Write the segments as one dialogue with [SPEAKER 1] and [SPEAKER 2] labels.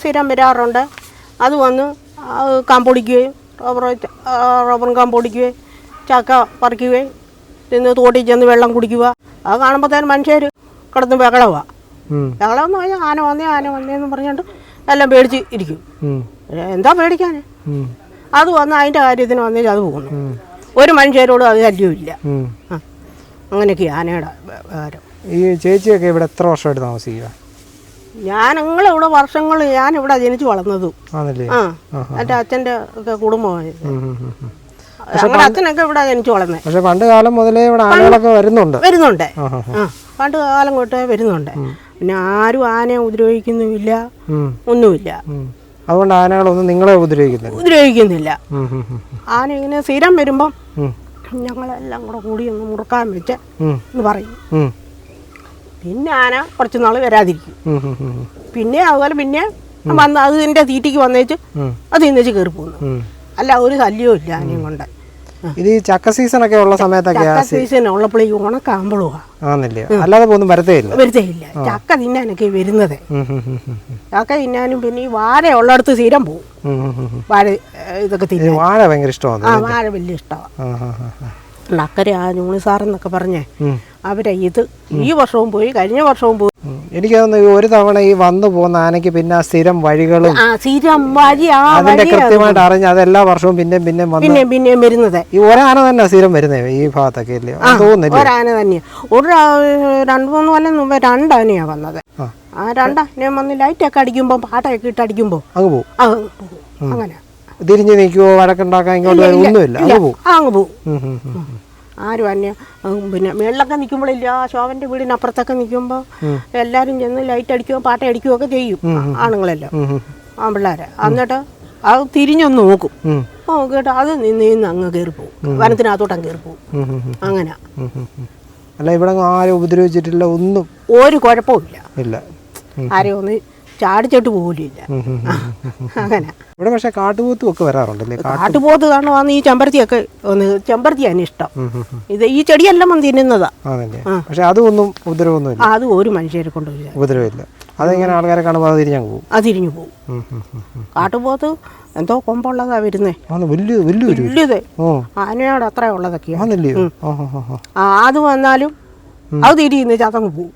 [SPEAKER 1] സ്ഥിരം വരാറുണ്ട്. അത് വന്ന് കാമ്പൊടിക്കുകയും റബ്ബർ റബ്ബറും കാമ്പൊടിക്കുകയും ചക്ക പറിക്കുകയും നിന്ന് തോട്ടിൽ ചെന്ന് വെള്ളം കുടിക്കുക. അത് കാണുമ്പോഴത്തേനും മനുഷ്യർ കിടന്ന് ബഹളമാണ്. ബഹളം എന്ന് പറഞ്ഞാൽ ആന വന്നേ ആന വന്നേന്ന് പറഞ്ഞുകൊണ്ട് എല്ലാം പേടിച്ച് ഇരിക്കും. എന്താ പേടിക്കാൻ. അത് വന്ന് അതിന്റെ കാര്യത്തിന് വന്നേ അത് പോകുന്നു. ഒരു മനുഷ്യരോടും അത് ശല്യമില്ല അങ്ങനെയൊക്കെ ആനയുടെ വ്യവഹാരം
[SPEAKER 2] ഈ ചേച്ചിയൊക്കെ ഇവിടെ എത്ര വർഷമായിട്ട് താമസിക്കുക
[SPEAKER 1] ഞാൻ ഇവിടെ വർഷങ്ങൾ ഞാൻ ഇവിടെ ജനിച്ചു വളർന്നതും. ആ എന്റെ അച്ഛന്റെ ഒക്കെ
[SPEAKER 2] കുടുംബമായി.
[SPEAKER 1] ഞങ്ങളുടെ അച്ഛനൊക്കെ ഇവിടെ ജനിച്ചു വളർന്നേ.
[SPEAKER 2] പക്ഷെ പണ്ട് കാലം മുതലേ ഇവിടെ ആനകളൊക്കെ വരുന്നുണ്ട്.
[SPEAKER 1] വരുന്നുണ്ട്. പണ്ട് കാലം തൊട്ടേ വരുന്നുണ്ട്. പിന്നെ ആരും ആനയെ ഉപദ്രവിക്കുന്നുമില്ല. ഒന്നുമില്ല.
[SPEAKER 2] അതുകൊണ്ട് ആനകളൊന്നും നിങ്ങളെ ഉപദ്രവിക്കുന്നില്ല.
[SPEAKER 1] ഉപദ്രവിക്കുന്നില്ല. ആന ഇങ്ങനെ സ്ഥിരം വരുമ്പം ഞങ്ങളെല്ലാം കൂടെ കൂടി ഒന്ന് മുറുക്കാൻ വെച്ച് എന്ന് പറയും. പിന്നെ ആന കുറച്ചു നാൾ വരാതിരിക്കും. പിന്നെ അതുപോലെ പിന്നെ വന്ന് അത് എന്റെ തീറ്റിക്ക് വന്നേച്ച്. അത് ഇന്നേച്ച് കയറി പോകുന്നു അല്ല ഒരു ശല്യവും ഇല്ല ആനയും കൊണ്ട്.
[SPEAKER 2] ഇത് ഈ ചക്ക സീസൺ ഒക്കെ ഉള്ള സമയത്തൊക്കെ
[SPEAKER 1] സീസൺ ഉള്ളപ്പോൾ ഈ ഉണക്കാകുമ്പോഴുവാ
[SPEAKER 2] ആന്നില്ലേ അല്ലാതെ ഒന്നും
[SPEAKER 1] വരുത്തേയില്ല ചക്ക തിന്നാനൊക്കെ വരുന്നത്. ചക്ക തിന്നാനും പിന്നെ ഈ വാഴ ഉള്ളിടത്ത് സ്ഥിരം പോകും. വാഴ ഇതൊക്കെ
[SPEAKER 2] ഈ
[SPEAKER 1] തിന്നാൻ.
[SPEAKER 2] വാഴ ഭയങ്കര ഇഷ്ടമാണ്
[SPEAKER 1] ആ വാഴ വലിയ ഇഷ്ടമാണ്
[SPEAKER 2] ആ, ആ, ആ, ആ.
[SPEAKER 1] അക്കരെ ആ ഞൂണി സാറെന്നൊക്കെ പറഞ്ഞേ. അവരെ ഇത് ഈ വർഷവും പോയി കഴിഞ്ഞ വർഷവും പോയി.
[SPEAKER 2] എനിക്ക് തോന്നുന്നു ഒരു തവണ ഈ വന്നു പോകുന്ന ആനയ്ക്ക് പിന്നെ ആ സ്ഥിരം വഴികളും
[SPEAKER 1] സ്ഥിരം വഴി
[SPEAKER 2] അതിന്റെ കൃത്യമായിട്ട് അറിഞ്ഞ് അത് എല്ലാ വർഷവും പിന്നെ പിന്നെ
[SPEAKER 1] പിന്നെയും പിന്നെയും വരുന്നത്.
[SPEAKER 2] ഈ ഒരാന തന്നെ സ്ഥിരം വരുന്നത് ഈ ഭാഗത്തൊക്കെ ഇല്ലേ? തോന്നുന്നില്ല
[SPEAKER 1] ഒരാന തന്നെയാണ് ഒരു രണ്ടു മൂന്ന് കൊല്ലം മുമ്പ് രണ്ടാനയാ വന്നത്.
[SPEAKER 2] ആ.
[SPEAKER 1] രണ്ടാനയും വന്ന് ലൈറ്റൊക്കെ അടിക്കുമ്പോൾ പാട്ടൊക്കെ ഇട്ട് അടിക്കുമ്പോൾ
[SPEAKER 2] അങ്ങ്
[SPEAKER 1] പോകും അങ്ങനെ.
[SPEAKER 2] തിരിഞ്ഞു നിൽക്കുവോ വഴക്കുണ്ടാക്കാൻ ഇങ്ങോട്ട് ഒന്നുമില്ല. അങ്ങ്
[SPEAKER 1] പോകും. ആരും അന്യ പിന്നെ മേളിലൊക്കെ നിൽക്കുമ്പോഴില്ല ശോഭന്റെ ശോഭന്റെ വീടിനപ്പുറത്തൊക്കെ നിൽക്കുമ്പോൾ എല്ലാവരും ചെന്ന് ലൈറ്റ് അടിക്കുകയോ പാട്ട് അടിക്കുകയോ ഒക്കെ ചെയ്യും ആണുങ്ങളെല്ലാം. ആൺപിള്ളേരെ. എന്നിട്ട് അത് തിരിഞ്ഞൊന്ന് നോക്കും.
[SPEAKER 2] ഓ
[SPEAKER 1] നോക്കിയിട്ട് അത് നിന്ന് അങ്ങ് കയറി പോകും വനത്തിനകത്തോട്ട് അങ്ങ് കയറി പോകും. അങ്ങനെ.
[SPEAKER 2] അല്ല ഇവിടെ ആരും ഉപദ്രവിച്ചിട്ടില്ല ഒന്നും.
[SPEAKER 1] ഒരു കുഴപ്പമില്ല
[SPEAKER 2] ഇല്ല.
[SPEAKER 1] ആരെയും ഒന്ന് ചാടിച്ചിട്ട് പോലില്ല. അങ്ങനെ
[SPEAKER 2] ഇവിടെ പക്ഷെ കാട്ടുപോത്തും ഒക്കെ വരാറുണ്ടല്ലേ
[SPEAKER 1] കാട്ടുപോത്ത് കാണുവാന്ന് ഈ ചെമ്പരത്തിയൊക്കെ ഒന്ന് ചെമ്പരത്തിയാണ് ഇഷ്ടം. ഇത് ഈ ചെടിയെല്ലാം വന്ന് തിന്നുന്നതാ
[SPEAKER 2] പക്ഷെ അതൊന്നും ഉപദ്രവമൊന്നുമില്ല
[SPEAKER 1] അത് ഒരു മനുഷ്യരെ കൊണ്ടുവരില്ല
[SPEAKER 2] ഉപദ്രവമില്ല അതെങ്ങനെ ആൾക്കാരെ കാണുമ്പോൾ അത് തിരിഞ്ഞങ്ങ് പോകും
[SPEAKER 1] അത് തിരിഞ്ഞു പോകും. കാട്ടുപോത്ത് എന്തോ കൊമ്പുള്ളതാ വരുന്നേ വലിയത് ആനയോട് അത്ര ഉള്ളതൊക്കെയാ അത് വന്നാലും അത് തിരിയുന്ന ചതങ്ങ് പോകും.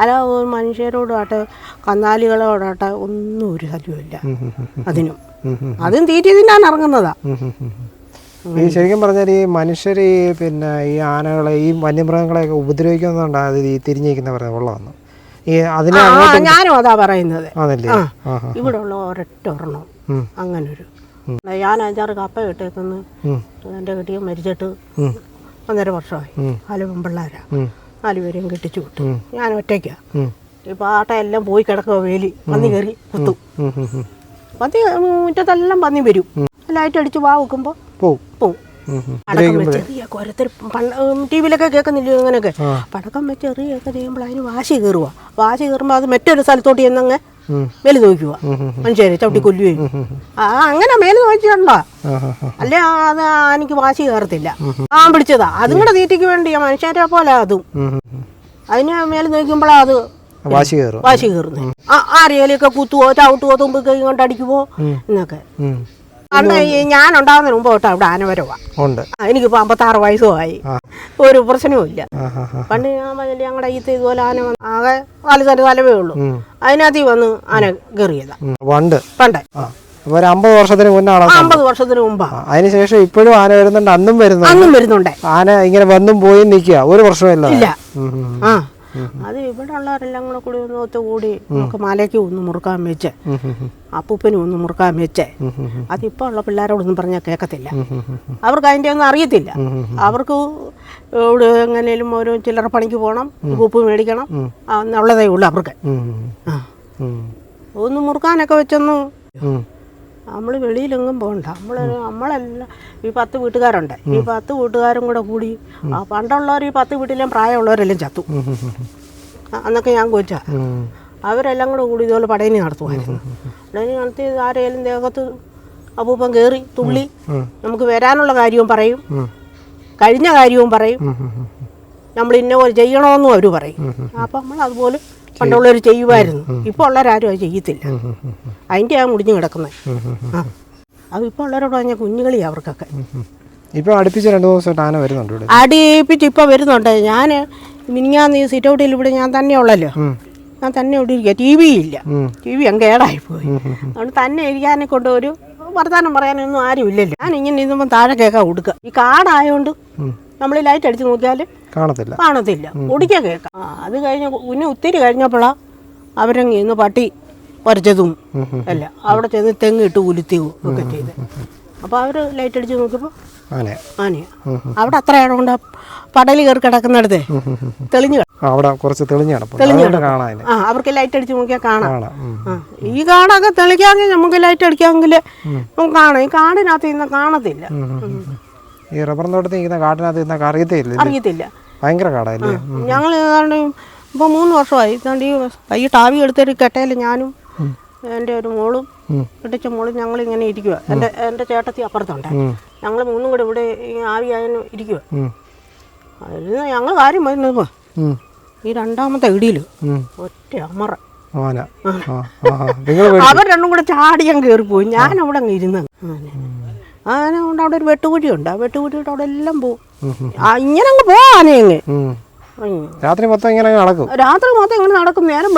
[SPEAKER 1] അല്ല മനുഷ്യരോടാട്ടെ കന്നാലികളോടാട്ടെ ഒന്നും ഒരു ശല്യമില്ല അതിനും. അതും തീറ്റിയതിനാണ് ഇറങ്ങുന്നതാ.
[SPEAKER 2] ഈ ശരിക്കും പറഞ്ഞാൽ ഈ മനുഷ്യർ ഈ പിന്നെ ഈ ആനകളെ ഈ വന്യമൃഗങ്ങളെയൊക്കെ ഉപദ്രവിക്കുന്നുണ്ട് അത് ഈ തിരിഞ്ഞിരിക്കുന്ന പറയുന്നത് ഉള്ളതാണ് ഈ അതിനെ
[SPEAKER 1] ഞാനും അതാ പറയുന്നത്. ഇവിടെ ഉള്ള ഒരൊറ്റ ഒരെണ്ണം. അങ്ങനൊരു. ഞാൻ അഞ്ചാറ് കപ്പ ഇട്ടേക്കുന്നു. എന്റെ കിട്ടിയ മരിച്ചിട്ട്. ഒന്നര വർഷമായി. നാല് പെമ്പിള്ളാരാ.
[SPEAKER 2] ഉം.
[SPEAKER 1] നാലുപേരെയും കെട്ടിച്ചു വിട്ടു. ഞാൻ ഒറ്റയ്ക്കാ.
[SPEAKER 2] ഇപ്പൊ
[SPEAKER 1] ആട്ട എല്ലാം പോയി കിടക്കുക വേലി. പന്നി കയറി കുത്തു. പന്നി മുറ്റത്തെല്ലാം പന്നി വരും. ലൈറ്റ് അടിച്ച് വാ വെക്കുമ്പോ
[SPEAKER 2] പോവും.
[SPEAKER 1] പോവും. പടക്കം വെച്ച് എറിയൊക്കെ ഓരോരുത്തർ ടി വിയിലൊക്കെ കേൾക്കുന്നില്ലയോ അങ്ങനെയൊക്കെ. പടക്കം വെച്ച് എറിയൊക്കെ ചെയ്യുമ്പോൾ അതിന് വാശി കയറുക വാശി കയറുമ്പോൾ അത് മറ്റൊരു സ്ഥലത്തോട്ട് ചെന്നങ്ങ്. മേൽ നോക്കുക മനുഷ്യരെ ചവിട്ടി കൊല്ലുകയും ആ അങ്ങനെ
[SPEAKER 2] മേൽ നോക്കിയിട്ടുണ്ടോ
[SPEAKER 1] അല്ല അത് എനിക്ക് വാശി കയറത്തില്ല. ആ പിടിച്ചതാ. അതും കൂടെ തീറ്റയ്ക്ക് വേണ്ടിയാ മനുഷ്യരെ പോലെ അതും. അതിന് മേൽ നോക്കുമ്പോഴാ അത്
[SPEAKER 2] വാശി കയറും.
[SPEAKER 1] വാശി കയറുന്നു ആരെയൊക്കെ കുത്തുവോ ചവിട്ടുവോ തുമ്പ് കൈ കൊണ്ട് അടിക്കുവോ എന്നൊക്കെ. അന്ന് ഞാൻ ഉണ്ടാകുന്നതിന് മുമ്പ് തൊട്ട് അവിടെ ആന വരവാ
[SPEAKER 2] ഉണ്ട്.
[SPEAKER 1] ആ, എനിക്കിപ്പോൾ അമ്പത്താറ് വയസ്സുമായി. ഒരു പ്രശ്നവും ഇല്ല. പണ്ട് ഞാൻ പറഞ്ഞില്ല ഞങ്ങളുടെ ഈത്ത് ഇതുപോലെ ആന വന്ന് ആകെ നാല് തല തലവേ ഉള്ളൂ. അതിനകത്ത് വന്ന് ആന കയറിയതാ. പണ്ട്
[SPEAKER 2] പണ്ടേ ഒരു അമ്പത് വർഷത്തിന് മുന്നാണ്
[SPEAKER 1] അമ്പത് വർഷത്തിന്
[SPEAKER 2] മുമ്പാണ് അതിനുശേഷം ഇപ്പോഴും ആന വരുന്നുണ്ട് അന്നും വരുന്നുണ്ട്.
[SPEAKER 1] അന്നും വരുന്നുണ്ട്.
[SPEAKER 2] ആന ഇങ്ങനെ വന്നും പോയി നിൽക്കുക. ഒരു പ്രശ്നമില്ല
[SPEAKER 1] ഇല്ല. ആ. അത് ഇവിടെ ഉള്ളവരെല്ലാം കൂടെ കൂടി ഒന്ന് ഒത്തുകൂടി നമുക്ക് മാലയ്ക്ക് ഒന്ന് മുറുക്കാൻ വെച്ച്. അപ്പൂപ്പനും ഒന്ന് മുറുക്കാൻ വെച്ച്
[SPEAKER 2] അതിപ്പോ.
[SPEAKER 1] അതിപ്പോൾ ഉള്ള പിള്ളേരോടൊന്നും പറഞ്ഞാൽ കേൾക്കത്തില്ല. അവർക്ക് അതിന്റെ ഒന്നും അറിയത്തില്ല അവർക്ക് ഇവിടെ എങ്ങനെയും ഓരോ ചില്ലറ പണിക്ക് പോകണം ഉപ്പ് മേടിക്കണം എന്നുള്ളതേ ഉള്ളൂ അവർക്ക്. ഒന്ന് മുറുക്കാനൊക്കെ വെച്ചൊന്നും. നമ്മൾ വെളിയിലെങ്ങും പോകണ്ട നമ്മൾ നമ്മളെല്ലാം ഈ പത്ത് വീട്ടുകാരുണ്ട്. ഈ പത്ത് വീട്ടുകാരും കൂടെ കൂടി ആ പണ്ടുള്ളവർ ഈ പത്ത് വീട്ടിലും പ്രായമുള്ളവരെല്ലാം ചത്തു. അന്നൊക്കെ ഞാൻ കൊച്ച. അവരെല്ലാം കൂടെ കൂടി ഇതുപോലെ പടയണി നടത്തുമായിരുന്നു. പടയണി നടത്തി ആരെയും ദേഹത്ത് അപ്പൂപ്പം കയറി തുള്ളി നമുക്ക് വരാനുള്ള കാര്യവും പറയും. കഴിഞ്ഞ കാര്യവും പറയും. നമ്മൾ ഇന്ന പോലെ ചെയ്യണമെന്നും അവർ പറയും. അപ്പം നമ്മൾ അതുപോലെ പണ്ടുള്ളവർ ചെയ്യുമായിരുന്നു. ഇപ്പോൾ ഉള്ളവരാരും അത് ചെയ്യത്തില്ല. അതിന്റെ ആ മുടിഞ്ഞു കിടക്കുന്നത്. ആ. അത് ഇപ്പോൾ ഉള്ളവരോട് പറഞ്ഞാൽ കുഞ്ഞുകളി അവർക്കൊക്കെ
[SPEAKER 2] ഇപ്പൊ അടുപ്പിച്ച് രണ്ടു ദിവസമായിട്ട് ആന വരുന്നുണ്ട് ഇവിടെ.
[SPEAKER 1] അടിയിപ്പിച്ച് ഇപ്പോൾ വരുന്നുണ്ട്. ഞാൻ മിനിങ്ങാന്ന് ഈ സിറ്റ് ഔട്ടിൽ ഇവിടെ ഞാൻ തന്നെ ഉള്ളല്ലോ. ഞാൻ തന്നെ ഇവിടെ ഇരിക്കുക. ടി വി ഇല്ല ടി വി അങ്ങ് കേടായി പോയി. അതുകൊണ്ട് തന്നെ ഇരിക്കാനെ കൊണ്ട് ഒരു വർത്തമാനം പറയാനൊന്നും ആരും ഇല്ലല്ലോ. ഞാൻ ഇങ്ങനെ ഇരുന്നപ്പോൾ താഴെ കേൾക്കാൻ കൊടുക്കുക ഈ കാടായതുകൊണ്ട്
[SPEAKER 2] ഉം.
[SPEAKER 1] നമ്മൾ ലൈറ്റ് അടിച്ച് നോക്കിയാൽ
[SPEAKER 2] കാണത്തില്ല.
[SPEAKER 1] കാണത്തില്ല. ഒടിക്ക കേൾക്കാം അത് കഴിഞ്ഞ പിന്നെ ഒത്തിരി കഴിഞ്ഞപ്പോഴാ അവരങ്ങ് ഇന്ന് പട്ടി
[SPEAKER 2] വരച്ചതും.
[SPEAKER 1] അല്ല അവിടെ ചെന്ന് തെങ്ങിട്ട് ഉലുത്തിയും ഒക്കെ ചെയ്ത്. അപ്പോൾ അവർ ലൈറ്റ് അടിച്ച് നോക്കിയപ്പോൾ
[SPEAKER 2] ആന
[SPEAKER 1] ആനയാ. അവിടെ അത്ര ആയതുകൊണ്ട് പടലി കയറി കിടക്കുന്നിടത്തെ തെളിഞ്ഞു
[SPEAKER 2] അവിടെ കുറച്ച് കാണാൻ.
[SPEAKER 1] ആ അവർക്ക് ലൈറ്റ് അടിച്ച് നോക്കിയാൽ കാണാം. ഈ കാടൊക്കെ തെളിക്കാമെങ്കിൽ നമുക്ക് ലൈറ്റ് അടിക്കാമെങ്കിൽ കാണാം. ഈ കാടിനകത്ത് ഇന്ന് കാണത്തില്ല.
[SPEAKER 2] ഈ റബ്ബർ തോട്ടത്തിൽ നിൽക്കുന്ന കാട്ടിനകത്ത് നിന്നൊക്കെ അറിയത്തില്ല
[SPEAKER 1] അറിയത്തില്ല.
[SPEAKER 2] ഭയങ്കര കാടല്ലേ
[SPEAKER 1] ഞങ്ങൾ ഏതാണ്ട് ഇപ്പോൾ മൂന്ന് വർഷമായി. ഏതാണ്ട് ഈ വൈകിട്ട് ആവി എടുത്തൊരു കെട്ടയിൽ ഞാനും എന്റെ ഒരു മോളും. കെട്ടിച്ച മോളും ഞങ്ങൾ ഇങ്ങനെ ഇരിക്കുക എന്റെ എന്റെ ചേട്ടത്തി അപ്പുറത്തുണ്ട്. ഞങ്ങൾ മൂന്നും കൂടെ ഇവിടെ ഈ ആവി ആയതിന് ഇരിക്കുക. അതിൽ ഞങ്ങൾ കാര്യം വരുന്നത്. ഈ രണ്ടാമത്തെ ഇടിയിൽ. ഒറ്റ അമറ.
[SPEAKER 2] ആന
[SPEAKER 1] അവർ രണ്ടും കൂടെ ചാടിയാൻ കയറിപ്പോയി. ഞാൻ അവിടെ അങ്ങ് ഇരുന്ന് ആന കൊണ്ട് അവിടെ ഒരു വെട്ടുകുഴിയുണ്ട് ആ വെട്ടുകുഴിയുടെ അവിടെ എല്ലാം പോവും. ഇങ്ങനെ അങ്ങ് പോവാ ആനയങ്ങ്.
[SPEAKER 2] രാത്രി മൊത്തം ഇങ്ങനെ നടക്കും.
[SPEAKER 1] രാത്രി മൊത്തം ഇങ്ങനെ നടക്കും. നേരം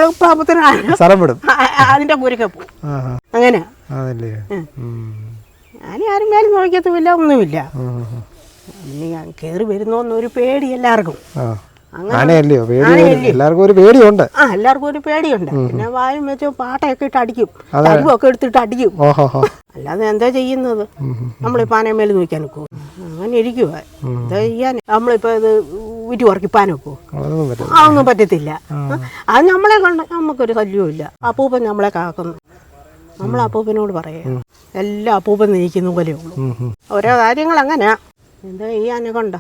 [SPEAKER 2] സ്ഥലം വിടും.
[SPEAKER 1] ആ- അതിന്റെ പോകും
[SPEAKER 2] ആ.
[SPEAKER 1] അങ്ങനെ. ഞാൻ ആരും മേലും നോക്കിയതുമില്ല ഒന്നുമില്ല. കയറി വരുന്നോന്നൊരു പേടി എല്ലാവർക്കും.
[SPEAKER 2] ആനയല്ലയോ? പേടി എല്ലാവർക്കും ഒരു പേടിയുണ്ട്.
[SPEAKER 1] ആ എല്ലാവർക്കും ഒരു പേടിയുണ്ട്. പിന്നെ വായും വെച്ച് പാട്ടയൊക്കെ ഇട്ട് അടിക്കും. തരുവൊക്കെ എടുത്തിട്ട് അടിക്കും. അല്ലാതെ എന്താ ചെയ്യുന്നത്? നമ്മളിപ്പോൾ ആനമേൽ നോക്കാൻ നോക്കൂ അങ്ങനെ ഇരിക്കുക എന്താ ചെയ്യാൻ? നമ്മളിപ്പോൾ ഇത് വീട്ടിൽ ഉറക്കിപ്പാൻ നോക്കൂ
[SPEAKER 2] അതൊന്നും
[SPEAKER 1] പറ്റത്തില്ല. അത് നമ്മളെ കൊണ്ട് നമുക്കൊരു ശല്യവും അപ്പൂപ്പൻ നമ്മളെ കാക്കുന്നു. നമ്മൾ അപ്പൂപ്പനോട് പറയാം. എല്ലാ അപ്പൂപ്പൻ നയിക്കുന്ന പോലെ ഉള്ളൂ.
[SPEAKER 2] ഉം, ഉം.
[SPEAKER 1] ഓരോ കാര്യങ്ങൾ അങ്ങനെയാ എന്താ ചെയ്യാനെ കൊണ്ടോ